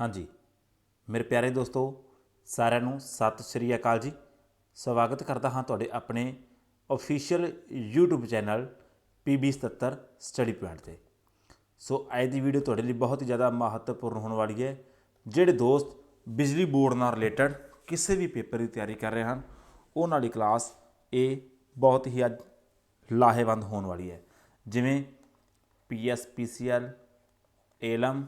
ਹਾਂਜੀ। ਮੇਰੇ ਪਿਆਰੇ ਦੋਸਤੋ, ਸਾਰਿਆਂ ਨੂੰ ਸਤਿ ਸ਼੍ਰੀ ਅਕਾਲ ਜੀ। ਸਵਾਗਤ ਕਰਦਾ ਹਾਂ ਤੁਹਾਡੇ ਆਪਣੇ official YouTube channel PB77 study point ਤੇ। ਸੋ, ਅੱਜ ਦੀ ਵੀਡੀਓ ਤੁਹਾਡੇ ਲਈ ਬਹੁਤ ਹੀ ਜ਼ਿਆਦਾ ਮਹੱਤਵਪੂਰਨ ਹੋਣ ਵਾਲੀ ਹੈ। ਜਿਹੜੇ ਦੋਸਤ ਬਿਜਲੀ ਬੋਰਡ ਨਾਲ ਰਿਲੇਟਡ ਕਿਸੇ ਵੀ ਪੇਪਰ ਦੀ ਤਿਆਰੀ ਕਰ ਰਹੇ ਹਨ, ਉਹਨਾਂ ਦੀ ਕਲਾਸ ਇਹ ਬਹੁਤ ਹੀ ਅੱਜ ਲਾਹੇਵੰਦ ਹੋਣ ਵਾਲੀ ਹੈ। ਜਿਵੇਂ PSPCL ਏਲਮ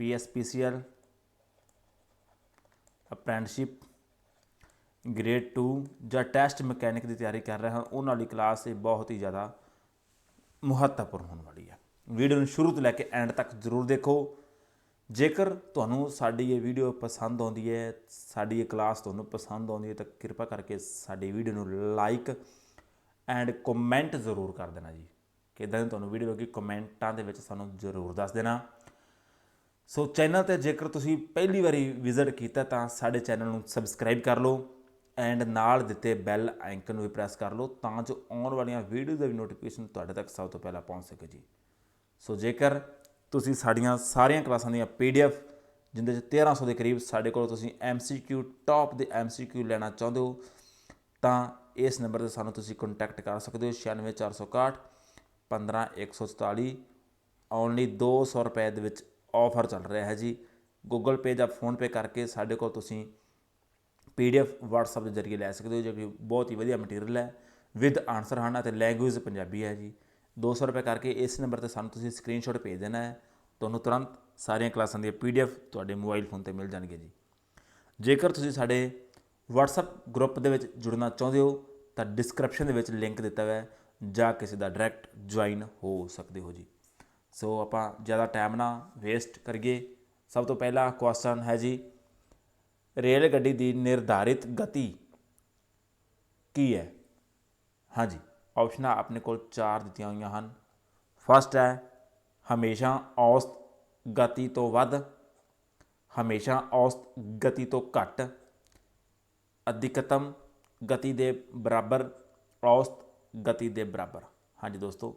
PSPCL ਅਪ੍ਰੈਂਟਿਸਸ਼ਿਪ ਗ੍ਰੇਡ 2 ਜਾਂ ਟੈਸਟ ਮਕੈਨਿਕ ਦੀ ਤਿਆਰੀ ਕਰ ਰਹੇ ਹਾਂ, ਉਹਨਾਂ ਲਈ ਕਲਾਸ ਇਹ ਬਹੁਤ ਹੀ ਜ਼ਿਆਦਾ ਮਹੱਤਵਪੂਰਨ ਹੋਣ ਵਾਲੀ ਹੈ। ਵੀਡੀਓ ਨੂੰ ਸ਼ੁਰੂ ਤੋਂ ਲੈ ਕੇ ਐਂਡ ਤੱਕ ਜ਼ਰੂਰ ਦੇਖੋ। ਜੇਕਰ ਤੁਹਾਨੂੰ ਸਾਡੀ ਇਹ ਵੀਡੀਓ ਪਸੰਦ ਆਉਂਦੀ ਹੈ, ਸਾਡੀ ਇਹ ਕਲਾਸ ਤੁਹਾਨੂੰ ਪਸੰਦ ਆਉਂਦੀ ਹੈ, ਤਾਂ ਕਿਰਪਾ ਕਰਕੇ ਸਾਡੀ ਵੀਡੀਓ ਨੂੰ ਲਾਈਕ ਐਂਡ ਕਮੈਂਟ ਜ਼ਰੂਰ ਕਰ ਦੇਣਾ ਜੀ। ਕਿਦਾਂ ਦੀ ਤੁਹਾਨੂੰ ਵੀਡੀਓ ਲੱਗੀ, ਕਮੈਂਟਾਂ ਦੇ ਵਿੱਚ ਸਾਨੂੰ ਜ਼ਰੂਰ ਦੱਸ ਦੇਣਾ। ਸੋ ਚੈਨਲ ਤੇ ਜੇਕਰ ਤੁਸੀਂ ਪਹਿਲੀ ਵਾਰੀ ਵਿਜ਼ਿਟ ਕੀਤਾ ਤਾਂ ਸਾਡੇ ਚੈਨਲ ਨੂੰ ਸਬਸਕ੍ਰਾਈਬ ਕਰ ਲਓ ਐਂਡ ਨਾਲ ਦਿੱਤੇ ਬੈਲ ਆਈਕਨ ਨੂੰ ਵੀ ਪ੍ਰੈਸ ਕਰ ਲਓ ਤਾਂ ਜੋ ਆਉਣ ਵਾਲੀਆਂ ਵੀਡੀਓ ਦਾ ਵੀ ਨੋਟੀਫਿਕੇਸ਼ਨ ਤੁਹਾਡੇ ਤੱਕ ਸਭ ਤੋਂ ਪਹਿਲਾਂ ਪਹੁੰਚ ਸਕੇ ਜੀ। ਸੋ ਜੇਕਰ ਤੁਸੀਂ ਸਾਡੀਆਂ ਸਾਰੀਆਂ ਕਲਾਸਾਂ ਦੀਆਂ ਪੀਡੀਐਫ ਜਿੰਦੇ ਚ 1300 ਦੇ ਕਰੀਬ ਸਾਡੇ ਕੋਲ ਤੁਸੀਂ MCQ ਟੌਪ ਦੇ MCQ ਲੈਣਾ ਚਾਹੁੰਦੇ ਹੋ, ਤਾਂ ਇਸ ਨੰਬਰ ਤੇ ਸਾਨੂੰ ਤੁਸੀਂ ਕੰਟੈਕਟ ਕਰ ਸਕਦੇ ਹੋ 96461 15144 ਓਨਲੀ 200 ਰੁਪਏ ਦੇ ਵਿੱਚ ਆਫਰ ਚੱਲ ਰਿਹਾ ਹੈ ਜੀ। ਗੂਗਲ Pay ਜਾਂ ਫੋਨ Pay ਕਰਕੇ ਸਾਡੇ ਕੋਲ ਤੁਸੀਂ PDF WhatsApp ਦੇ ਜ਼ਰੀਏ ਲੈ ਸਕਦੇ ਹੋ, ਜੋ ਕਿ ਬਹੁਤ ਹੀ ਵਧੀਆ ਮਟੀਰੀਅਲ ਹੈ ਵਿਦ ਆਨਸਰ ਹਨ ਅਤੇ ਲੈਂਗੁਏਜ ਪੰਜਾਬੀ ਹੈ ਜੀ। 200 ਰੁਪਏ ਕਰਕੇ ਇਸ ਨੰਬਰ ਤੇ ਸਾਨੂੰ ਤੁਸੀਂ ਸਕਰੀਨਸ਼ਾਟ ਭੇਜ ਦੇਣਾ ਹੈ। ਤੁਹਾਨੂੰ ਤੁਰੰਤ ਸਾਰੀਆਂ ਕਲਾਸਾਂ ਦੀ PDF ਤੁਹਾਡੇ ਮੋਬਾਈਲ ਫੋਨ ਤੇ ਮਿਲ ਜਾਣਗੇ ਜੀ। ਜੇਕਰ ਤੁਸੀਂ ਸਾਡੇ WhatsApp ਗਰੁੱਪ ਦੇ ਵਿੱਚ ਜੁੜਨਾ ਚਾਹੁੰਦੇ ਹੋ, ਤਾਂ ਡਿਸਕ੍ਰਿਪਸ਼ਨ ਦੇ ਵਿੱਚ ਲਿੰਕ ਦਿੱਤਾ ਹੋਇਆ ਹੈ, ਜਾਂ ਕਿਸੇ ਦਾ ਡਾਇਰੈਕਟ ਜੁਆਇਨ ਹੋ ਸਕਦੇ ਹੋ ਜੀ। ਸੋ ਆਪਾਂ ਜ਼ਿਆਦਾ ਟਾਈਮ ਨਾ ਵੇਸਟ ਕਰੀਏ। ਸਭ ਤੋਂ ਪਹਿਲਾ ਕੁਐਸਚਨ ਹੈ ਜੀ, ਰੇਲ ਗੱਡੀ ਦੀ ਨਿਰਧਾਰਿਤ ਗਤੀ ਕੀ ਹੈ? ਹਾਂਜੀ ਆਪਸ਼ਨਾਂ ਆਪਣੇ ਕੋਲ ਚਾਰ ਦਿੱਤੀਆਂ ਹੋਈਆਂ ਹਨ। ਫਸਟ ਹੈ, ਹਮੇਸ਼ਾ ਔਸਤ ਗਤੀ ਤੋਂ ਵੱਧ, ਹਮੇਸ਼ਾ ਔਸਤ ਗਤੀ ਤੋਂ ਘੱਟ, ਅਧਿਕਤਮ ਗਤੀ ਦੇ ਬਰਾਬਰ, ਔਸਤ ਗਤੀ ਦੇ ਬਰਾਬਰ। ਹਾਂਜੀ ਦੋਸਤੋ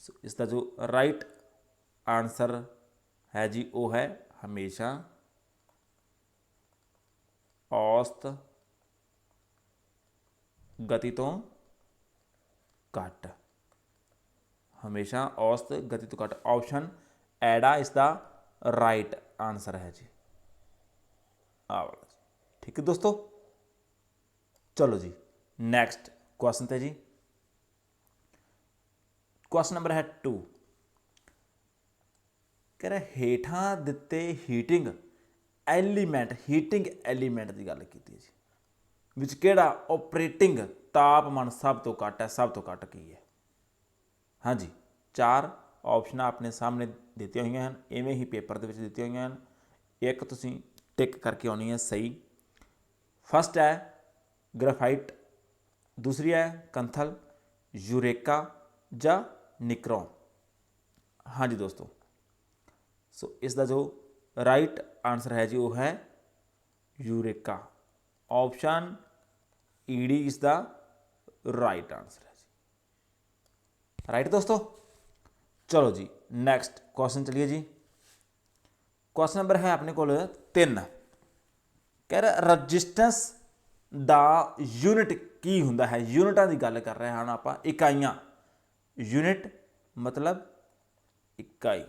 ਸੋ ਇਸ ਦਾ ਜੋ ਰਾਈਟ ਆਨਸਰ ਹੈ ਜੀ, ਉਹ ਹੈ ਹਮੇਸ਼ਾ ਔਸਤ ਗਤੀ ਤੋਂ ਘੱਟ। ਹਮੇਸ਼ਾ ਔਸਤ ਗਤੀ ਤੋਂ ਘੱਟ। ਆਪਸ਼ਨ ਐਡਾ ਇਸ ਦਾ ਰਾਈਟ ਆਨਸਰ ਹੈ ਜੀ। ਆਹ ਠੀਕ ਹੈ ਦੋਸਤੋ? ਚਲੋ ਜੀ ਨੈਕਸਟ ਕੁਐਸਚਨ ਤੇ ਜੀ। ਕੁਐਸਚਨ ਨੰਬਰ ਹੈ 2 ਕਹਿ ਰਿਹਾ ਹੇਠਾਂ ਦਿੱਤੇ ਹੀਟਿੰਗ ਐਲੀਮੈਂਟ ਹੀਟਿੰਗ ਐਲੀਮੈਂਟ ਦੀ ਗੱਲ ਕੀਤੀ ਜੀ। ਵਿੱਚ ਕਿਹੜਾ? ਆਪਰੇਟਿੰਗ ਤਾਪਮਾਨ ਸਭ ਤੋਂ ਘੱਟ ਹੈ, ਸਭ ਤੋਂ ਘੱਟ ਕੀ ਹੈ? ਹਾਂਜੀ, ਚਾਰ ਆਪਸ਼ਨਾਂ ਆਪਣੇ ਸਾਹਮਣੇ ਦਿੱਤੀਆਂ ਹੋਈਆਂ ਹਨ ਐਵੇਂ ਹੀ ਪੇਪਰ ਦੇ ਵਿੱਚ ਦਿੱਤੀਆਂ ਹੋਈਆਂ ਹਨ। ਇੱਕ ਤੁਸੀਂ ਟਿਕ ਕਰਕੇ ਆਉਣੀ ਹੈ ਸਹੀ। ਫਸਟ ਹੈ ਗ੍ਰਾਫਾਈਟ ਦੂਸਰੀ ਹੈ ਕੰਥਲ, ਯੂਰੇਕਾ ਜਾਂ ਨਿਕਰੋਨ। ਹਾਂਜੀ ਦੋਸਤੋ ਸੋ ਇਸ ਦਾ ਜੋ ਰਾਈਟ ਆਨਸਰ ਹੈ ਜੀ, ਉਹ ਹੈ ਯੂਰੇਕਾ। ਆਪਸ਼ਨ ਈਡੀ ਇਸ ਦਾ ਰਾਈਟ ਆਨਸਰ ਹੈ ਜੀ। ਰਾਈਟ ਦੋਸਤੋ? ਚਲੋ ਜੀ ਨੈਕਸਟ ਕੁਐਸਚਨ ਚਲਿਏ ਜੀ। ਕੁਐਸਚਨ ਨੰਬਰ ਹੈ ਆਪਣੇ ਕੋਲ 3 ਕਹਿ ਰਿਹਾ ਰੈਜ਼ਿਸਟੈਂਸ ਦਾ ਯੂਨਿਟ ਕੀ ਹੁੰਦਾ ਹੈ? ਯੂਨਿਟਾਂ ਦੀ ਗੱਲ ਕਰ ਰਹੇ ਹਾਂ ਆਪਾਂ, ਇਕਾਈਆਂ। ਯੂਨਿਟ ਮਤਲਬ ਇਕਾਈ।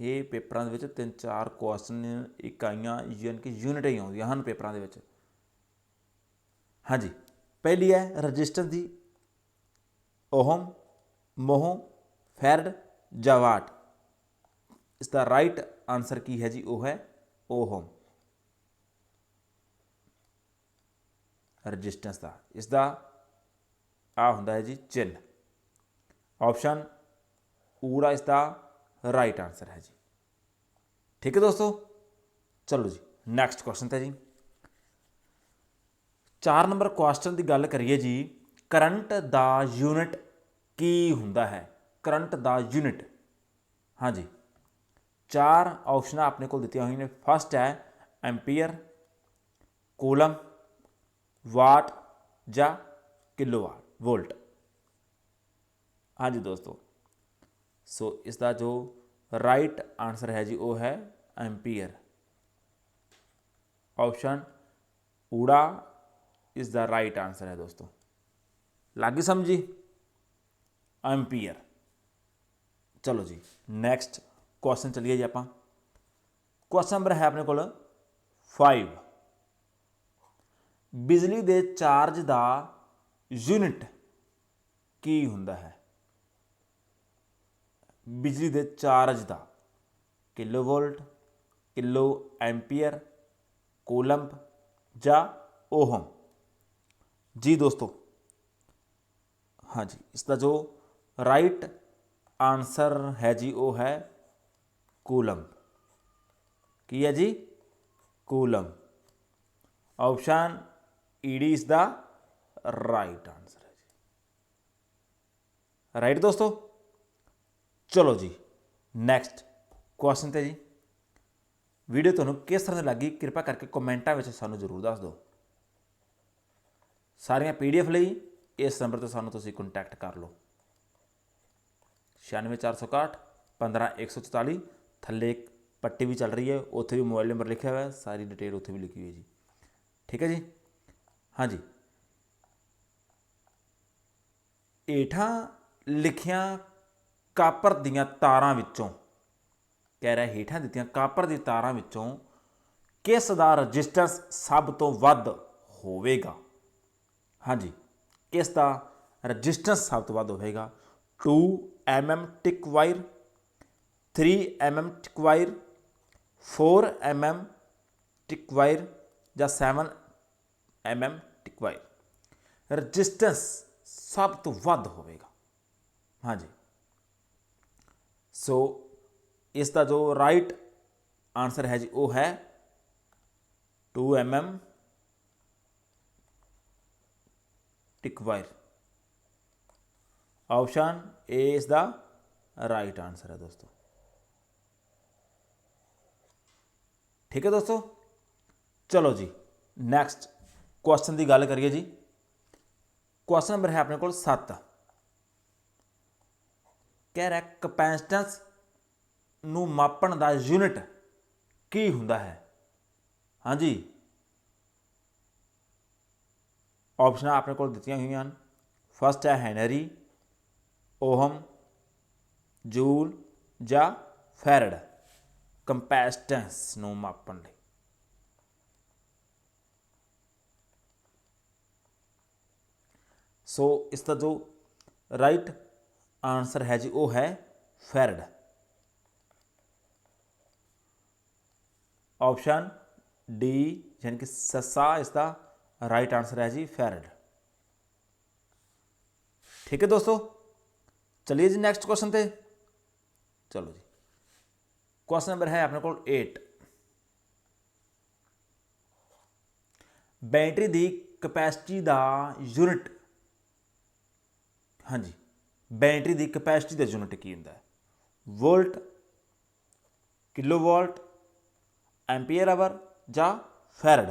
ਇਹ ਪੇਪਰਾਂ ਦੇ ਵਿੱਚ ਤਿੰਨ ਚਾਰ ਕੁਐਸਚਨ ਇਕਾਈਆਂ ਯਾਨੀ ਕਿ ਯੂਨਿਟ ਹੀ ਆਉਂਦੀਆਂ ਹਨ ਪੇਪਰਾਂ ਦੇ ਵਿੱਚ। ਹਾਂਜੀ, ਪਹਿਲੀ ਹੈ ਰੈਜ਼ਿਸਟੈਂਸ ਦੀ ਓਹਮ ਮੋਹ ਫੈਰਡ ਜਾਂ ਵਾਟ? ਇਸ ਦਾ ਰਾਈਟ ਆਨਸਰ ਕੀ ਹੈ ਜੀ? ਉਹ ਹੈ ਓਹਮ ਰੈਜ਼ਿਸਟੈਂਸ ਦਾ। ਇਸ ਦਾ ਆ ਹੁੰਦਾ ਹੈ ਜੀ ਚਿੰਨ ਆਪਸ਼ਨ ਊੜਾ ਇਸ ਦਾ ਰਾਈਟ ਆਨਸਰ ਹੈ ਜੀ ਠੀਕ ਹੈ ਦੋਸਤੋ ਚਲੋ ਜੀ ਨੈਕਸਟ ਕੁਐਸਚਨ ਤੇ ਜੀ 4 ਨੰਬਰ ਕੁਐਸਚਨ ਦੀ ਗੱਲ ਕਰੀਏ ਜੀ ਕਰੰਟ ਦਾ ਯੂਨਿਟ ਕੀ ਹੁੰਦਾ ਹੈ ਕਰੰਟ ਦਾ ਯੂਨਿਟ ਹਾਂਜੀ ਚਾਰ ਆਪਸ਼ਨਾਂ ਆਪਣੇ ਕੋਲ ਦਿੱਤੀਆਂ ਹੋਈਆਂ ਨੇ ਫਸਟ ਹੈ ਐਂਪੀਅਰ ਕੂਲਮ ਵਾਟ ਜਾਂ ਕਿਲੋਵਾਟ ਵੋਲਟ ਹਾਂਜੀ ਦੋਸਤੋ ਸੋ ਇਸ ਦਾ ਜੋ ਰਾਈਟ ਆਨਸਰ ਹੈ ਜੀ, ਉਹ ਹੈ ਐਂਪੀਅਰ ਆਪਸ਼ਨ ਊੜਾ ਇਸ ਦਾ ਰਾਈਟ ਆਨਸਰ ਹੈ ਦੋਸਤੋ। ਲੱਗੀ ਸਮਝੀ ਐਂਪੀਅਰ ਚਲੋ ਜੀ ਨੈਕਸਟ ਕੁਐਸਚਨ ਚਲੀਏ ਜੀ ਆਪਾਂ। ਕੁਐਸਚਨ ਨੰਬਰ ਹੈ ਆਪਣੇ ਕੋਲ 5 ਬਿਜਲੀ ਦੇ ਚਾਰਜ ਦਾ ਯੂਨਿਟ ਕੀ ਹੁੰਦਾ ਹੈ? ਬਿਜਲੀ ਦੇ ਚਾਰਜ ਦਾ ਕਿਲੋਵੋਲਟ, ਕਿਲੋ ਐਂਪੀਅਰ, ਕੂਲੰਬ ਜਾਂ ਓਹਮ। ਜੀ ਦੋਸਤੋ, ਹਾਂਜੀ, ਇਸ ਦਾ ਜੋ ਰਾਈਟ ਆਨਸਰ ਹੈ ਜੀ, ਉਹ ਹੈ ਕੂਲੰਬ। ਕੀ ਹੈ ਜੀ? ਕੂਲੰਬ। ਆਪਸ਼ਨ ਈਡੀ ਇਸ ਦਾ ਰਾਈਟ ਆਨਸਰ ਹੈ ਜੀ। ਰਾਈਟ ਦੋਸਤੋ? ਚਲੋ ਜੀ ਨੈਕਸਟ ਕੁਐਸਚਨ ਤੇ ਜੀ। ਵੀਡੀਓ ਤੁਹਾਨੂੰ ਕਿਸ ਤਰ੍ਹਾਂ ਦੀ ਲੱਗੀ, ਕਿਰਪਾ ਕਰਕੇ ਕਮੈਂਟਾਂ ਵਿੱਚ ਸਾਨੂੰ ਜ਼ਰੂਰ ਦੱਸ ਦਿਓ। ਸਾਰੀਆਂ ਪੀਡੀਐਫ ਲਈ, ਇਸ ਨੰਬਰ ਤੇ ਸਾਨੂੰ ਤੁਸੀਂ ਕੰਟੈਕਟ ਕਰ ਲਓ। 96461 15144 ਥੱਲੇ ਇੱਕ ਪੱਟੀ ਵੀ ਚੱਲ ਰਹੀ ਹੈ, ਉੱਥੇ ਵੀ ਮੋਬਾਈਲ ਨੰਬਰ ਲਿਖਿਆ ਹੋਇਆ ਹੈ ਸਾਰੀ ਡਿਟੇਲ ਉੱਥੇ ਵੀ ਲਿਖੀ ਹੋਈ ਹੈ ਜੀ। ਠੀਕ ਹੈ ਜੀ? ਹਾਂਜੀ। ਏਠਾਂ ਲਿਖੀਆਂ ਕਾਪਰ ਦੀਆਂ ਤਾਰਾਂ ਵਿੱਚੋਂ, ਕਹਿ ਰਿਹਾ ਹੇਠਾਂ ਦਿੱਤੀਆਂ ਕਾਪਰ ਦੀ ਤਾਰਾਂ ਵਿੱਚੋਂ ਕਿਸ ਦਾ ਰੈਜ਼ਿਸਟੈਂਸ ਸਭ ਤੋਂ ਵੱਧ ਹੋਵੇਗਾ? ਹਾਂਜੀ, ਕਿਸ ਦਾ ਰੈਜ਼ਿਸਟੈਂਸ ਸਭ ਤੋਂ ਵੱਧ ਹੋਵੇਗਾ? 2 mm thick wire 3 mm thick wire 4 mm thick wire ਜਾਂ 7 mm ਟਿਕ ਵਾਇਰ। ਰਜਿਸਟੈਂਸ ਸਭ ਤੋਂ ਵੱਧ ਹੋਵੇਗਾ। ਹਾਂਜੀ ਸੋ ਇਸ ਦਾ ਜੋ ਰਾਈਟ ਆਨਸਰ ਹੈ ਜੀ, ਉਹ ਹੈ 2 mm thick wire option A ਇਸ ਦਾ ਰਾਈਟ ਆਨਸਰ ਹੈ ਦੋਸਤੋ। ਠੀਕ ਹੈ ਦੋਸਤੋ? ਚਲੋ ਜੀ ਨੈਕਸਟ ਕੁਐਸਚਨ ਦੀ ਗੱਲ ਕਰੀਏ ਜੀ। ਕੁਐਸਚਨ ਨੰਬਰ ਹੈ ਆਪਣੇ ਕੋਲ 7 ਕਹਿ ਰਿਹਾ ਕਪੈਸਿਟੈਂਸ ਨੂੰ ਮਾਪਣ ਦਾ ਯੂਨਿਟ ਕੀ ਹੁੰਦਾ ਹੈ? ਹਾਂਜੀ। ਆਪਸ਼ਨਾਂ ਆਪਣੇ ਕੋਲ ਦਿੱਤੀਆਂ ਹੋਈਆਂ ਹਨ। ਫਸਟ ਹੈ ਹੈਨਰੀ, ਓਹਮ, ਜੂਲ ਜਾਂ ਫੈਰਡ। ਕੰਪੈਸਟੈਂਸ ਨੂੰ ਮਾਪਣ ਲਈ। ਸੋ ਇਸ ਦਾ ਜੋ ਰਾਈਟ ਆਨਸਰ ਹੈ ਜੀ, ਉਹ ਹੈ ਫੈਰਡ। ਆਪਸ਼ਨ ਡੀ ਯਾਨੀ ਕਿ ਸੱਸਾ ਇਸ ਦਾ ਰਾਈਟ ਆਨਸਰ ਹੈ ਜੀ, ਫੈਰਡ। ਠੀਕ ਹੈ ਦੋਸਤੋ? ਚਲਿਏ ਜੀ ਨੈਕਸਟ ਕੁਐਸਚਨ ਤੇ। ਚਲੋ ਜੀ। ਕੁਐਸਚਨ ਨੰਬਰ ਹੈ ਆਪਣੇ ਕੋਲ 8 ਬੈਟਰੀ ਦੀ ਕਪੈਸਿਟੀ ਦਾ ਯੂਨਿਟ। ਹਾਂਜੀ। ਬੈਟਰੀ ਦੀ ਕਪੈਸਿਟੀ ਦਾ ਯੂਨਿਟ ਕੀ ਹੁੰਦਾ ਹੈ? ਵੋਲਟ, ਕਿਲੋਵਾਟ, ਐਂਪੀਅਰ ਆਵਰ ਜਾਂ ਫੈਰਡ?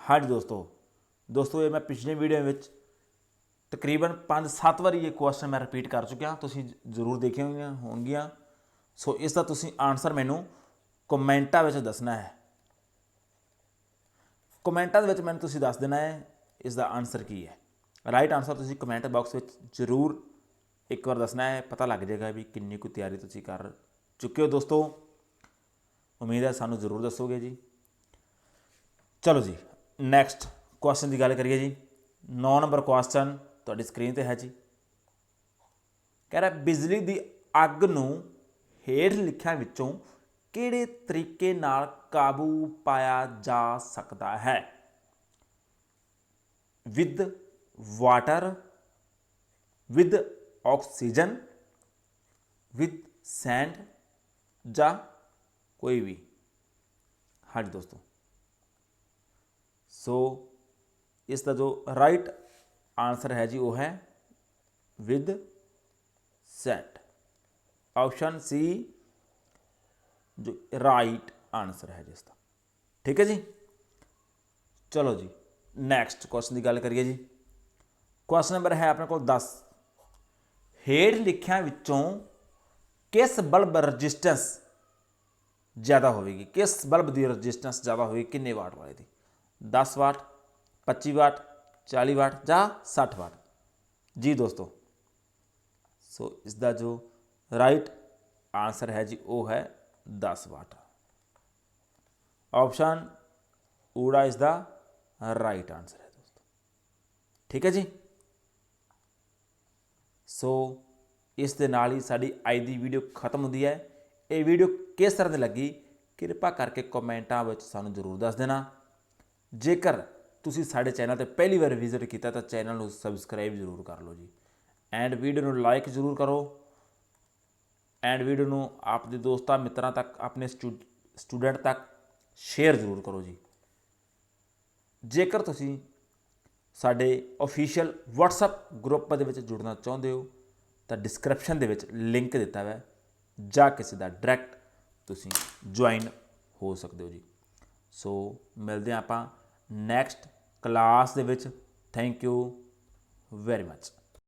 ਹਾਂਜੀ ਦੋਸਤੋ ਦੋਸਤੋ, ਇਹ ਮੈਂ ਪਿਛਲੇ ਵੀਡੀਓ ਵਿੱਚ ਤਕਰੀਬਨ 5-7 ਵਾਰੀ ਇਹ ਕੁਐਸਚਨ ਮੈਂ ਰਿਪੀਟ ਕਰ ਚੁੱਕਿਆ। ਤੁਸੀਂ ਜ਼ਰੂਰ ਦੇਖੇ ਹੋਣਗੇ ਹੋਣਗੀਆਂ। ਸੋ ਇਸ ਦਾ ਤੁਸੀਂ ਆਨਸਰ ਮੈਨੂੰ ਕਮੈਂਟਾਂ ਵਿੱਚ ਦੱਸਣਾ ਹੈ। ਕਮੈਂਟਾਂ ਦੇ ਵਿੱਚ ਮੈਨੂੰ ਤੁਸੀਂ ਦੱਸ ਦੇਣਾ ਹੈ, ਇਸ ਦਾ ਆਨਸਰ ਕੀ ਹੈ। ਰਾਈਟ ਆਨਸਰ ਤੁਸੀਂ ਕਮੈਂਟ ਬਾਕਸ ਵਿੱਚ ਜ਼ਰੂਰ ਇੱਕ ਵਾਰ ਦੱਸਣਾ ਹੈ, ਪਤਾ ਲੱਗ ਜਾਏਗਾ ਵੀ ਕਿੰਨੀ ਕੁ ਤਿਆਰੀ ਤੁਸੀਂ ਕਰ ਚੁੱਕੇ ਹੋ ਦੋਸਤੋ। ਉਮੀਦ ਹੈ ਸਾਨੂੰ ਜ਼ਰੂਰ ਦੱਸੋਗੇ ਜੀ। ਚਲੋ ਜੀ ਨੈਕਸਟ ਕੁਐਸਚਨ ਦੀ ਗੱਲ ਕਰੀਏ ਜੀ। 9 ਨੰਬਰ ਕੁਐਸਚਨ ਤੁਹਾਡੀ ਸਕਰੀਨ ਤੇ ਹੈ ਜੀ। ਕਹਿ ਰਿਹਾ, ਬਿਜਲੀ ਦੀ ਅੱਗ ਨੂੰ ਹੇਠ ਲਿਖਿਆ ਵਿੱਚੋਂ ਕਿਹੜੇ ਤਰੀਕੇ ਨਾਲ ਕਾਬੂ ਪਾਇਆ ਜਾ ਸਕਦਾ ਹੈ? With water with oxygen with sand ਜਾਂ ਕੋਈ ਵੀ ਹਾਂਜੀ ਦੋਸਤੋ ਸੋ ਇਸ ਦਾ ਜੋ ਰਾਈਟ ਆਨਸਰ ਹੈ ਜੀ ਉਹ ਹੈ ਵਿਦ ਸੈਟ ਆਪਸ਼ਨ ਸੀ ਜੋ ਰਾਈਟ ਆਨਸਰ ਹੈ ਜਿਸ ਦਾ ਠੀਕ ਹੈ ਜੀ ਚਲੋ ਜੀ ਨੈਕਸਟ ਕੁਐਸਚਨ ਦੀ ਗੱਲ ਕਰੀਏ ਜੀ ਕੁਐਸਚਨ ਨੰਬਰ ਹੈ ਆਪਣੇ ਕੋਲ 10 ਹੇਠ ਲਿਖਿਆਂ ਵਿੱਚੋਂ ਕਿਸ ਬਲਬ ਰੈਜ਼ਿਸਟੈਂਸ ਜ਼ਿਆਦਾ ਹੋਵੇਗੀ? ਕਿਸ ਬਲਬ ਦੀ ਰੈਜ਼ਿਸਟੈਂਸ ਜ਼ਿਆਦਾ ਹੋਵੇਗੀ? ਕਿੰਨੇ ਵਾਟ ਵਾਲੇ ਦੀ? 10 ਵਾਟ 25 ਵਾਟ 40 ਵਾਟ ਜਾਂ 60 ਵਾਟ? ਜੀ ਦੋਸਤੋ, ਸੋ ਇਸ ਦਾ ਜੋ ਰਾਈਟ ਆਨਸਰ ਹੈ ਜੀ, ਉਹ ਹੈ 10 ਵਾਟ। ਆਪਸ਼ਨ ਊੜਾ ਇਸ ਦਾ ਰਾਈਟ ਆਨਸਰ ਹੈ ਦੋਸਤੋ। ਠੀਕ ਹੈ ਜੀ? ਸੋ ਇਸ ਦੇ ਨਾਲ ਹੀ ਸਾਡੀ ਅੱਜ ਦੀ ਵੀਡੀਓ ਖਤਮ ਹੁੰਦੀ ਹੈ। ਇਹ ਵੀਡੀਓ ਕਿਸ ਤਰ੍ਹਾਂ ਦੀ ਲੱਗੀ? ਕਿਰਪਾ ਕਰਕੇ ਕਮੈਂਟਾਂ ਵਿੱਚ ਸਾਨੂੰ ਜ਼ਰੂਰ ਦੱਸ ਦੇਣਾ। ਜੇਕਰ ਤੁਸੀਂ ਸਾਡੇ ਚੈਨਲ ਤੇ ਪਹਿਲੀ ਵਾਰ ਵਿਜ਼ਿਟ ਕੀਤਾ ਤਾਂ ਚੈਨਲ ਨੂੰ ਸਬਸਕ੍ਰਾਈਬ ਜ਼ਰੂਰ ਕਰ ਲਓ ਜੀ। ਐਂਡ ਵੀਡੀਓ ਨੂੰ ਲਾਈਕ ਜ਼ਰੂਰ ਕਰੋ। ਐਂਡ ਵੀਡੀਓ ਨੂੰ ਆਪਦੇ ਦੋਸਤਾਂ, ਮਿੱਤਰਾਂ ਤੱਕ, ਆਪਣੇ ਸਟੂਡੈਂਟ ਤੱਕ ਸ਼ੇਅਰ ਜ਼ਰੂਰ ਕਰੋ ਜੀ। ਜੇਕਰ ਤੁਸੀਂ ਸਾਡੇ ਅਫੀਸ਼ੀਅਲ WhatsApp ਗਰੁੱਪ ਦੇ ਵਿੱਚ ਜੁੜਨਾ ਚਾਹੁੰਦੇ ਹੋ, ਤਾਂ ਡਿਸਕ੍ਰਿਪਸ਼ਨ ਦੇ ਵਿੱਚ ਲਿੰਕ ਦਿੱਤਾ ਹੋਇਆ ਹੈ। ਜਾਂ ਕਿਸੇ ਦਾ ਡਾਇਰੈਕਟ ਤੁਸੀਂ ਜੁਆਇਨ ਹੋ ਸਕਦੇ ਹੋ ਜੀ। ਸੋ ਮਿਲਦੇ ਹਾਂ ਆਪਾਂ ਨੈਕਸਟ ਕਲਾਸ ਦੇ ਵਿੱਚ। Thank you very much